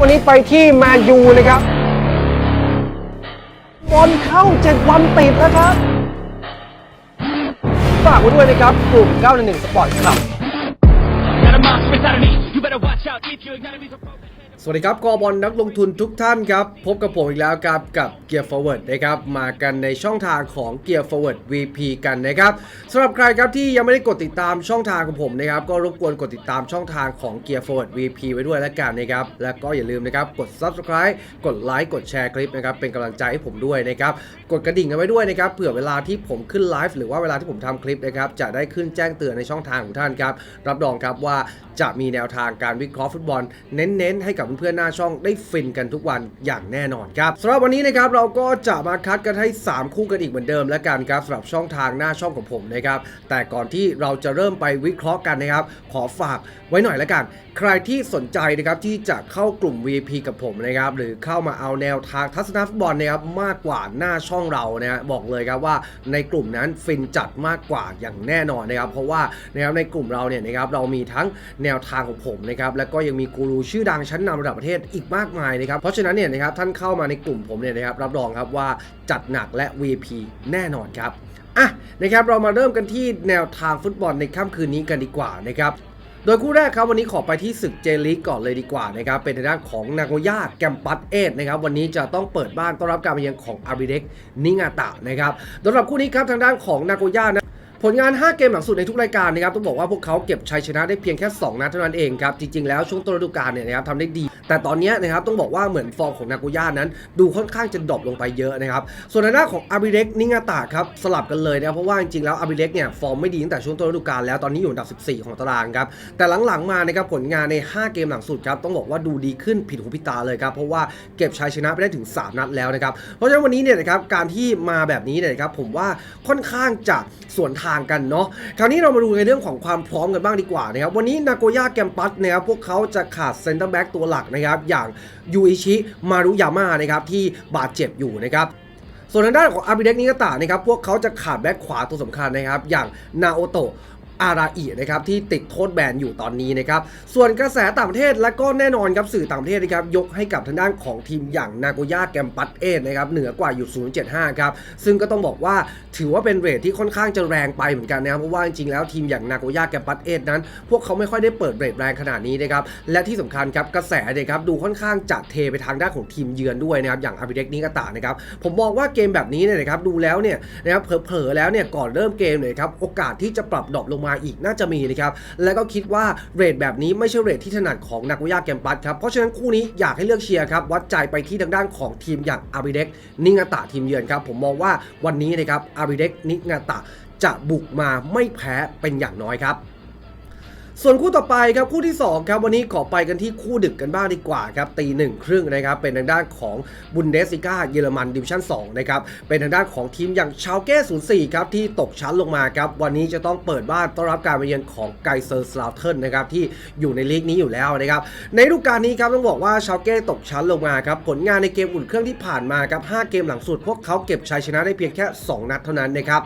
วันนี้ไปที่แมนยูนะครับ บอลเข้าเจ็ดวันติดแล้วครับ ฝากไว้ด้วยนะครับ กลุ่ม911 สปอร์ตครับ สวัสดีครับกอบอลนักลงทุนทุกท่านครับ พบกับผมอีกแล้วครับกับ Gear Forward นะครับ มากันในช่องทางของ Gear Forward VP กันนะครับสำหรับใครครับที่ยังไม่ได้กดติดตามช่องทางของผมนะครับ ก็รบกวนกดติดตามช่องทางของ Gear Forward VP ไว้ด้วยแล้วกันนะครับ แล้วก็อย่าลืมนะครับกด Subscribe กดไลค์กดแชร์คลิปนะครับเป็นกำลังใจให้ผมด้วยนะครับ กดกระดิ่งกันไว้ด้วยนะครับเผื่อเวลาที่ผมขึ้นไลฟ์หรือว่าเวลาที่ผมทำคลิปนะครับจะได้ขึ้นแจ้งเตือนในช่องทางของท่านครับรับรองครับว่า จะมีแนวทางการวิเคราะห์ฟุตบอล เน้นๆ ให้กับเพื่อนๆหน้าช่องได้ฟินกันทุกวันอย่างแน่นอนครับสำหรับวันนี้นะครับเราก็จะมาคัดกันให้ 3 คู่กันอีกเหมือนเดิมแล้วกันครับสำหรับช่องทางหน้าช่องของผมนะครับแต่ก่อนที่เราจะเริ่มไปวิเคราะห์กันนะครับ ขอฝากไว้หน่อยแล้วกัน ใครที่สนใจนะครับที่จะเข้ากลุ่ม VIP กับผมนะครับหรือเข้ามาเอาแนวทางทัศนฟุตบอลนะครับมากกว่าหน้าช่องเรานะฮะบอกเลยครับว่าในกลุ่มนั้นฟินจัดมากกว่าอย่างแน่นอนนะครับเพราะว่านะครับในกลุ่มเราเนี่ยนะครับเรามีทั้งแนวทางของผมนะครับแล้วก็ยังมีกูรูชื่อดังชั้นนำระดับประเทศอีกมากมายนะครับเพราะฉะนั้นเนี่ยนะครับท่านเข้ามาในกลุ่มผมเนี่ยนะครับรับรองครับว่าจัดหนักและ VP แน่นอนครับอะนะครับเรามาเริ่มกันที่แนวทางฟุตบอลในค่ำคืนนี้กันดีกว่านะครับโดยคู่แรกครับวันนี้ขอไปที่ศึกเจลีกก่อนเลยดีกว่านะครับเป็นทางด้านของนาโกย่าแกมปัสเอสนะครับวันนี้จะต้องเปิดบ้านต้อนรับการมาเยือนของอาริเด็กนิงาตะนะครับสำหรับคู่นี้ครับทางด้านของนาโกย่านะ ผลงาน 5 เกมหลังสุดในทุกรายการนะครับต้องบอกว่าพวกเขาเก็บชัยชนะได้เพียงแค่ 2 นัดเท่านั้นเองครับ จริงๆแล้วช่วงต้นฤดูกาลเนี่ยนะครับทำได้ดี แต่ตอนนี้นะครับต้องบอกว่าเหมือนฟอร์มของนาโกย่านั้น ดูค่อนข้างจะดรอปลงไปเยอะนะครับ ส่วนทางด้าของอาริเด็กนิงาตะครับสลับกันเลยนะเพราะว่าจริงๆแล้วอาริเด็กเนี่ยฟอร์มไม่ดีตั้งแต่ช่วงต้นฤดูกาลแล้วตอนนี้อยู่อันดับ 14 ของตารางครับแต่หลังๆมานะครับผลงานใน 5 เกมหลังสุดครับต้องบอกว่าดูดีขึ้นผิดหูผิดตาเลยครับเพราะว่าเก็บชัยชนะไปได้ถึง 3 นัดแล้วนะครับเพราะฉะนั้นวันนี้เนี่ยนะครับการที่มาแบบนี้เนี่ยนะครับผมว่าค่อนข้างจะสวนทางกันเนาะคราวนี้เรามาดูในเรื่องของความพร้อมกันบ้างดีกว่านะครับวันนี้นาโกย่าแกมปัสนะครับพวกเขาจะขาดเซนเตอร์แบ็กตัวหลักนะครับอย่างยูอิชิมารุยาม่านะครับที่บาดเจ็บอยู่นะครับส่วนทางด้านของอาบิเด็กนิกาตะนะครับพวกเขาจะขาดแบ็คขวาตัวสำคัญนะครับอย่างนาโอโตะ อาราอินะครับที่ติดโทษแบนอยู่ตอนนี้นะครับส่วนกระแสต่างประเทศและก็แน่นอนครับสื่อต่างประเทศนะครับยกให้กับทางด้านของทีมอย่างนาโกย่าแกมปัสเอสนะครับเหนือกว่าอยู่ 0.75 ครับซึ่งก็ต้องบอกว่าถือว่าเป็นเรทที่ค่อนข้างจะแรงไปเหมือนกันนะครับเพราะว่าจริงๆแล้วทีมอย่างนาโกย่าแกมปัสเอสนั้น พวกเขาไม่ค่อยได้เปิดเรทแรงขนาดนี้นะครับและที่สำคัญครับกระแสเนี่ยครับดูค่อนข้างจะเทไปทางด้านของทีมเยือนด้วยนะครับอย่างอาบิเด็กนิกาตะนะครับผมมองว่าเกมแบบนี้เนี่ยนะครับดูแล้วเนี่ยนะครับเผลอๆแล้วเนี่ยก่อนเริ่มเกมเนี่ยครับโอกาสที่จะปรับดรอปลงมาอีกน่าจะมีนะครับ และก็คิดว่าเรทแบบนี้ไม่ใช่เรทที่ถนัดของนักวิทยาแกมปัสครับ เพราะฉะนั้นคู่นี้อยากให้เลือกเชียร์ครับ วัดใจไปที่ทางด้านของทีมอย่างอาบิเด็กนิงาตะทีมเยือนครับ ผมมองว่าวันนี้นะครับอาบิเด็กนิงาตะจะบุกมาไม่แพ้เป็นอย่างน้อยครับ ส่วนคู่ต่อไปครับคู่ที่ 2 ครับ วันนี้ขอไปกันที่คู่ดึกกันบ้างดีกว่าครับตีหนึ่งครึ่งนะครับเป็นทางด้านของบุนเดสิก้าเยอรมันดิวิชั่น2นะครับเป็นทางด้านของทีมอย่างชาวเก้04ครับที่ตกชั้นลงมาครับวันนี้จะต้องเปิดบ้านต้อนรับการมาเยือนของไกเซอร์สลาเทินนะครับที่อยู่ในลีกนี้อยู่แล้วนะครับในฤดูกาลนี้ครับต้องบอกว่าชาวเก้ตกชั้นลงมาครับผลงานในเกมอุ่นเครื่องที่ผ่านมาครับ5เกมหลังสุดพวกเขาเก็บชัยชนะได้เพียงแค่ 2 นัดเท่านั้นนะครับ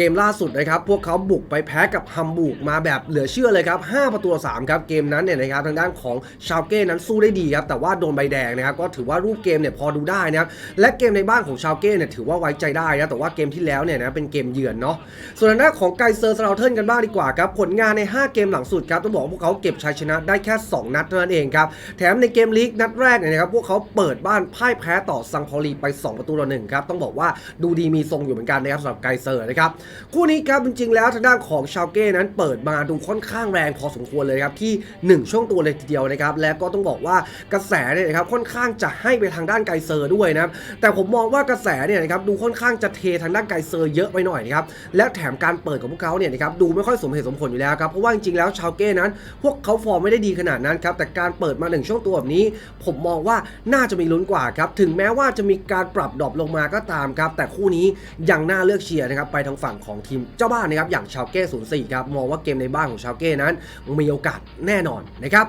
เกมล่าสุดนะครับ พวกเขาบุกไปแพ้กับฮัมบูร์กมาแบบเหลือเชื่อเลยครับ 5 ประตูต่อ3ครับเกมนั้นเนี่ยนะครับทางด้านของชาวเก้นั้นสู้ได้ดีครับแต่ว่าโดนใบแดงนะครับก็ถือว่ารูปเกมเนี่ยพอดูได้นะครับและเกมในบ้านของชาวเก้เนี่ยถือว่าไว้ใจได้นะแต่ว่าเกมที่แล้วเนี่ยนะเป็นเกมเยือนเนาะส่วนทางด้านของไกเซอร์สลาเทิร์นกันบ้างดีกว่าครับผลงานใน 5 เกมหลังสุดครับต้องบอกว่าพวกเขาเก็บชัยชนะได้แค่ 2 นัดเท่านั้นเองครับแถมในเกมลีกนัดแรกเนี่ยนะครับพวกเขาเปิดบ้านพ่ายแพ้ต่อซังพอลีไป 2 ประตูต่อหนึ่งครับต้องบอกว่าดูดีมีทรงอยู่เหมือนกันนะครับสำหรับไกเซอร์นะครับคู่นี้ครับจริงๆแล้วทางด้านของชาวเก้นั้นเปิดมาดูค่อนข้างแรงพอสมควรเลยครับที่ 1 ช่วงตัวเลยทีเดียวนะครับและก็ต้องบอกว่ากระแสเนี่ยนะครับค่อนข้างจะให้ไปทางด้านไกเซอร์ด้วยนะครับแต่ผมมองว่ากระแสเนี่ยนะครับดูค่อนข้างจะเททางด้านไกเซอร์เยอะไปหน่อยนะครับและแถมการเปิดของพวกเขาเนี่ยนะครับดูไม่ค่อยสมเหตุสมผลอยู่แล้วครับเพราะว่าจริงๆแล้วชาวเก้นั้น พวกเขาฟอร์มไม่ได้ดีขนาดนั้นครับแต่การเปิดมาหนึ่งช่วงตัวแบบนี้ ผมมองว่าน่าจะมีลุ้นกว่าครับถึงแม้ว่าจะมีการปรับดรอปลงมาก็ตามครับแต่คู่นี้ยังน่าเลือกเชียร์นะครับไปทางฝั่งของทีมเจ้าบ้านนะครับอย่างชาวเก้04ครับมองว่าเกมในบ้านของชาวเก้นั้น มีโอกาสแน่นอนนะครับ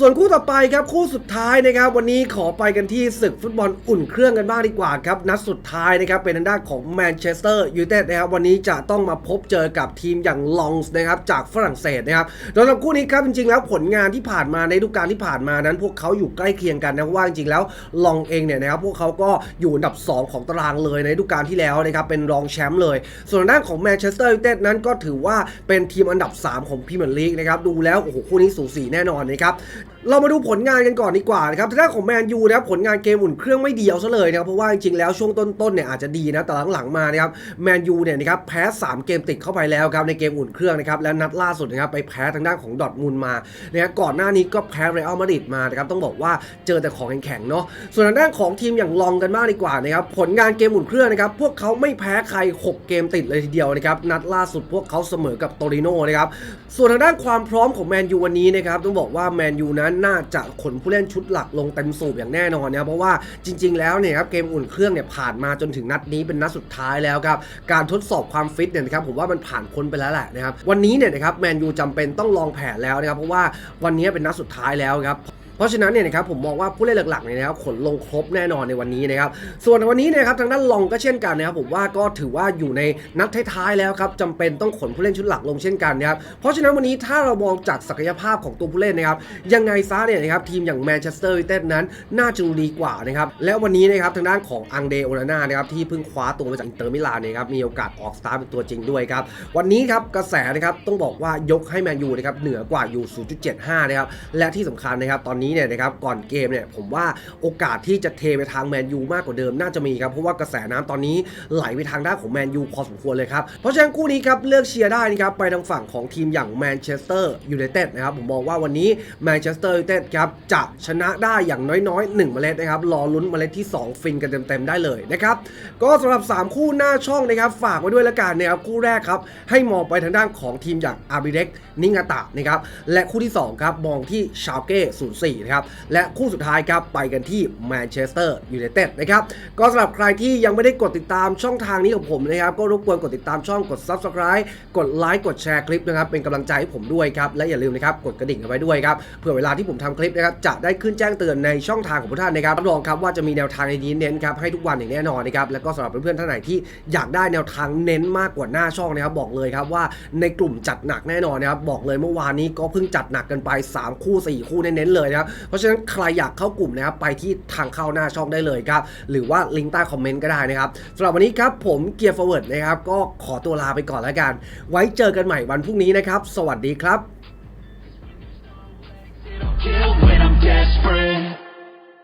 ส่วนคู่ต่อไปครับคู่สุดท้ายนะครับวันนี้ขอไปกันที่ศึกฟุตบอลอุ่นเครื่องกันบ้างดีกว่าครับนัดสุดท้ายนะครับเป็นทางด้านของแมนเชสเตอร์ยูไนเต็ดนะครับวันนี้จะต้องมาพบเจอกับทีมอย่างลองส์นะครับจากฝรั่งเศสนะครับโดยสำหรับคู่นี้ครับจริงๆ แล้วผลงานที่ผ่านมาในฤดูกาลที่ผ่านมานั้น พวกเขาอยู่ใกล้เคียงกันนะเพราะว่าจริงๆแล้วลองเองเนี่ยนะครับพวกเขาก็อยู่อันดับ 2 ของตารางเลยในฤดูกาลที่แล้วนะครับเป็นรองแชมป์เลย ส่วนทางด้านของแมนเชสเตอร์ยูไนเต็ดนั้นก็ถือว่าเป็นทีมอันดับ 3 ของพรีเมียร์ลีกนะครับดูแล้วโอ้โหคู่นี้สูสีแน่นอนนะครับ Kramer. เรามาดูผลงานกันก่อนดีกว่านะครับทางด้านของแมนยูนะครับผลงานเกมอุ่นเครื่องไม่ดียวซะเลยนะครับเพราะว่าจริงๆแล้วช่วงต้นๆเนี่ยอาจจะดีนะแต่หลังๆมานะครับแมนยูเนี่ยนะครับแพ้ 3 เกมติดเข้าไปแล้วครับในเกมอุ่นเครื่องนะครับและนัดล่าสุดนะครับไปแพ้ทางด้านของดอทมุนด์มานะครับก่อนหน้านี้ก็แพ้เรอัลมาดริดมานะครับต้องบอกว่าเจอแต่ของแข็งๆเนาะส่วนทางด้านของทีมอย่างลองกันบ้างดีกว่านะครับผลงานเกมอุ่นเครื่องนะครับพวกเขาไม่แพ้ใคร 6 เกมติดเลยทีเดียวนะครับนัดล่าสุดพวกเขาเสมอกับโตริโนนะครับส่วนทางด้านความพร้อมของแมนยูวันนี้นะครับต้องบอกว่าแมนยูนั้นน่าจะขนผู้เล่นชุดหลักลงเต็มสูบอย่างแน่นอนนะครับเพราะว่าจริง ๆ แล้วเนี่ยครับเกมอุ่นเครื่องเนี่ยผ่านมาจนถึงนัดนี้เป็นนัดสุดท้ายแล้วครับการทดสอบความฟิตเนี่ยนะครับผมว่ามันผ่านพ้นไปแล้วแหละนะครับวันนี้เนี่ยนะครับแมนยูจำเป็นต้องลองแผนแล้วนะครับเพราะว่าวันนี้เป็นนัดสุดท้ายแล้วครับ เพราะฉะนั้นเนี่ยนะครับผมมองว่าผู้เล่นหลักๆเนี่ยนะครับขนลงครบแน่นอนในวันนี้นะครับส่วนวันนี้เนะครับทางด้านลองก็เช่นกันนะครับผมว่าก็ถือว่าอยู่ในนัดท้ายๆแล้วครับจำเป็นต้องขนผู้เล่นชุดหลักลงเช่นกันนะครับเพราะฉะนั้นวันนี้ถ้าเรามองจากศักยภาพของตัวผู้เล่นนะครับยังไงซะเนี่ยนะครับทีมอย่างแมนเชสเตอร์ยูไนเต็ดนั้น น่าจะดีกว่านะครับและวันนี้นะครับทางด้านของอังเดโอนาน่านะครับที่เพิ่งคว้าตัวมาจากอินเตอร์มิลานเนี่ยครับมีโอกาสออกสตาร์เป็นตัวจริงด้วยครับวันนี้ครับกระแสนะครับต้องบอกว่ายกให้แมนยูนะครับเหนือกว่าอยู่ 0.75 นะครับและที่สำคัญนะครับตอนนี้เนี่ยนะครับก่อนเกมเนี่ยผมว่าโอกาสที่จะเทไปทางแมนยูมากกว่าเดิมน่าจะมีครับเพราะว่ากระแสน้ำตอนนี้ไหลไปทางด้านของแมนยูพอสมควรเลยครับเพราะฉะนั้นคู่นี้ครับเลือกเชียร์ได้นะครับไปทางฝั่งของทีมอย่างแมนเชสเตอร์ยูไนเต็ดนะครับผมมองว่าวันนี้แมนเชสเตอร์ยูไนเต็ดครับจะชนะได้อย่างน้อยๆ1เมล็ดนะครับรอลุ้นเมล็ดที่ 2 ฟินกันเต็มๆได้เลยนะครับก็สำหรับ 3 คู่หน้าช่องนะครับฝากไว้ด้วยละกันนะครับคู่แรกครับให้มองไปทางด้านของทีมอย่างอาร์บิเด็กนิงาตะนะครับและคู่ที่2ครับมองที่ชาวเก้04นะครับและคู่สุดท้ายครับไปกันที่แมนเชสเตอร์ยูไนเต็ดนะครับก็สำหรับใครที่ยังไม่ได้กดติดตามช่องทางนี้ของผมนะครับก็รบกวนกดติดตามช่องกด Subscribe กดไลค์กดแชร์คลิปนะครับเป็นกำลังใจให้ผมด้วยครับและอย่าลืมนะครับกดกระดิ่งเอาไว้ด้วยครับเผื่อเวลาที่ผมทำคลิปนะครับจะได้ขึ้นแจ้งเตือนในช่องทางของพวกท่านนะครับรับรองครับว่าจะมีแนวทางในนี้เน้นครับให้ทุกวันอย่างแน่นอนนะครับแล้วก็สำหรับเพื่อนๆท่านไหนที่อยากได้แนวทางเน้นมากกว่าหน้าช่องนะครับบอกเลยครับว่าในกลุ่มจัดหนักแน่นอนนะครับบอกเลยเมื่อวานนี้ก็เพิ่งจัดหนักกันไป 3 คู่ 4 คู่เน้นๆเลยนะครับเพราะฉะนั้นใครอยากเข้ากลุ่มนะครับไปที่ทางเข้าหน้าช่องได้เลยครับ หรือว่าลิงก์ใต้คอมเมนต์ก็ได้นะครับสำหรับวันนี้ครับผมเกียร์ฟอร์เวิร์ดนะครับ ก็ขอตัวลาไปก่อนแล้วกัน ไว้เจอกันใหม่วันพรุ่งนี้นะครับ สวัสดีครับ Kill when I'm desperate